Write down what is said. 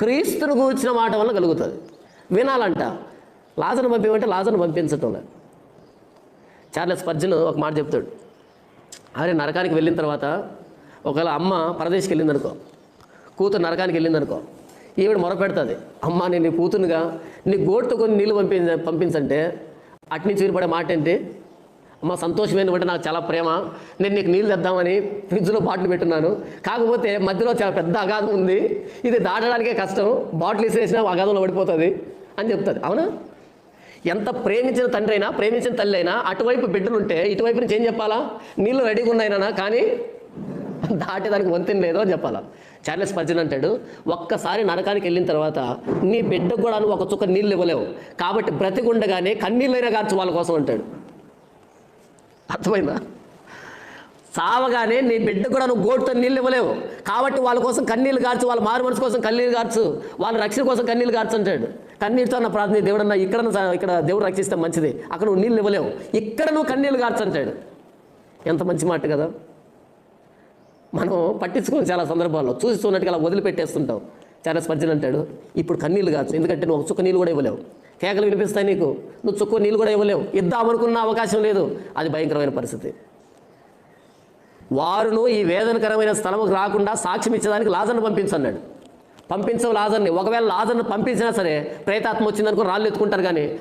క్రీస్తును కూర్చిన మాట వల్ల కలుగుతుంది. వినాలంట. లాజను పంపించమంటే లాజను పంపించటం లేదు. చార్లెస్ పర్జన్ ఒక మాట చెప్తాడు. అరే నరకానికి వెళ్ళిన తర్వాత ఒకవేళ అమ్మ పరదేశ్కి వెళ్ళిందనుకో కూతురు నరకానికి వెళ్ళిందనుకో ఈవిడ మొరపెడుతుంది. అమ్మ నేను నీ కూతురుగా నీ గోటుతో కొన్ని నీళ్ళు పంపించ పంపించంటే అటు నుంచి మాట ఏంటి అమ్మ సంతోషమైన నాకు చాలా ప్రేమ. నేను నీకు నీళ్ళు తెద్దామని ఫ్రిడ్జ్లో బాటిల్ పెట్టున్నాను. కాకపోతే మధ్యలో చాలా పెద్ద అగాధం ఉంది. ఇది దాటడానికే కష్టం. బాటిల్ వేసేసినా అగాధంలో పడిపోతుంది అని చెప్తుంది. అవునా? ఎంత ప్రేమించిన తండ్రి అయినా ప్రేమించిన తల్లి అయినా అటువైపు బిడ్డలు ఉంటే ఇటువైపు నుంచి ఏం చెప్పాలా? నీళ్ళు రెడీగా ఉన్నాయినా కానీ దాటేదానికి వంతెన లేదో అని చెప్పాలా? చార్లెస్ పర్జన్ అంటాడు ఒక్కసారి నరకానికి వెళ్ళిన తర్వాత నీ బిడ్డకు కూడా నువ్వు ఒక చుక్క నీళ్ళు ఇవ్వలేవు. కాబట్టి బ్రతికుండగానే కన్నీళ్ళైనా గార్చు వాళ్ళ కోసం అంటాడు. అర్థమైందా? సావగానే నీ బిడ్డ కూడా నువ్వు గోటుతో నీళ్ళు ఇవ్వలేవు. కాబట్టి వాళ్ళ కోసం కన్నీళ్ళు కార్చు వాళ్ళ మారు మనసు కోసం కన్నీళ్ళు కార్చు వాళ్ళ రక్షణ కోసం కన్నీళ్ళు కార్చు అంటాడు. కన్నీటితో నా ప్రార్థన దేవుడు అన్న ఇక్కడ ఇక్కడ దేవుడు రక్షిస్తే మంచిది. అక్కడ నువ్వు నీళ్ళు ఇవ్వలేవు. ఇక్కడ నువ్వు కన్నీళ్ళు కార్చు అంటాడు. ఎంత మంచి మాట కదా. మనం పట్టించుకోని చాలా సందర్భాల్లో చూస్తున్నట్టుగా అలా వదిలిపెట్టేస్తుంటాం. చాలా స్పర్జన్ అంటాడు. ఇప్పుడు కన్నీళ్ళు కాదు ఎందుకంటే నువ్వు చుక్క నీళ్ళు కూడా ఇవ్వలేవు. కేకలు వినిపిస్తాయి నీకు. నువ్వు చుక్కు నీళ్ళు కూడా ఇవ్వలేవు. ఇద్దామనుకున్న అవకాశం లేదు. అది భయంకరమైన పరిస్థితి. వారును ఈ వేదనకరమైన స్థలముకు రాకుండా సాక్ష్యం ఇచ్చేదానికి లాజర్ను పంపించన్నాడు. పంపించవు లాజర్ని. ఒకవేళ లాజర్ను పంపించినా సరే ప్రేతాత్మ వచ్చిందనుకో రాళ్ళు ఎత్తుకుంటారు కానీ